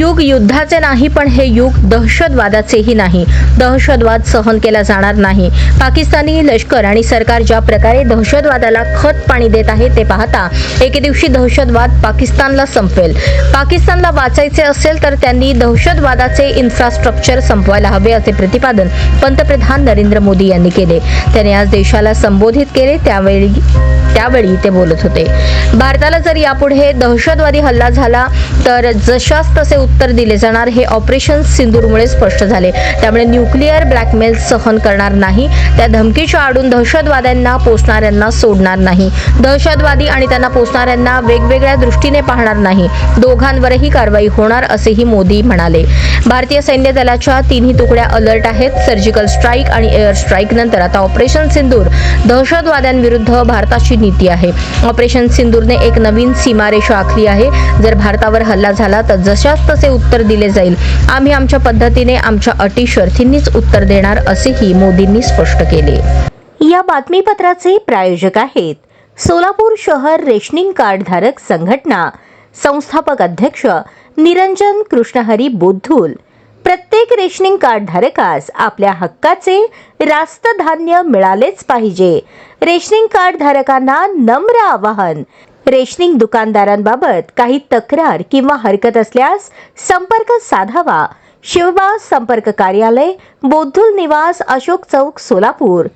युग युद्धाचे नाही पण हे युग दहशतवादाचेही नाही. दहशतवाद सहन केला जाणार नाही. पाकिस्तानी लष्कर आणि सरकार ज्या प्रकारे दहशतवादाला खत पाणी देत आहे ते पाहता एके दिवशी दहशतवाद पाकिस्तानला संपवेल पाकिस्तानला वाचायचे असेल तर त्यांनी दहशतवादाचे इन्फ्रास्ट्रक्चर संपवायला हवे असे प्रतिपादन पंतप्रधान नरेंद्र मोदी यांनी केले. त्याने आज देशाला संबोधित केले त्यावेळी त्यावेळी ते बोलत होते. भारताला जर यापुढे दहशतवादी हल्ला झाला तर जशास तसे उत्तर दिले जाणार. हे ऑपरेशन सिंदूरमुळे स्पष्ट झाले. त्यामुळे न्यूक्लिअर ब्लॅकमेल सहन करणार नाही. त्या धमकीच्या आडून दहशतवाद्यांना पोचणाऱ्यांना सोडणार नाही. दहशतवादी आणि त्यांना पोचणाऱ्यांना वेगवेगळ्या दृष्टीने पाहणार नाही. दोघांवरही कारवाई होणार असेही मोदी म्हणाले. भारतीय सैन्य दलाच्या तिन्ही तुकड्या अलर्ट आहेत. सर्जिकल स्ट्राईक आणि एअर स्ट्राईक नंतर आता ऑपरेशन सिंदूर दहशतवाद्यांविरुद्ध भारताची नीती आहे. ऑपरेशन सिंदूरने एक नवीन सीमारेषा आखली आहे. जर भारतावर हल्ला झाला तर जशास असे उत्तर दिले जाईल. आम्ही आमच्या पद्धतीने आमच्या अटी शर्थींनीच उत्तर देणार असेही मोदींनी स्पष्ट केले. या बातमीपत्राचे प्रायोजक आहेत सोलापूर शहर रेशनिंग कार्ड धारक संघटना. संस्थापक अध्यक्ष निरंजन कृष्णहरी बुद्धूल. प्रत्येक रेशनिंग कार्ड धारकास आपल्या हक्काचे रास्त धान्य मिळालेच पाहिजे. रेशनिंग कार्ड धारकांना नम्र आवाहन. रेशनिंग दुकानदारांबाबत काही तक्रार किंवा हरकत असल्यास संपर्क साधावा. शिवबा संपर्क कार्यालय बोद्धुल निवास अशोक चौक सोलापूर.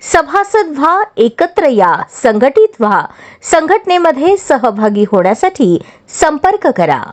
सभासद व्हा एकत्र या संघटित व्हा. संघटनेमध्ये सहभागी होण्यासाठी संपर्क करा.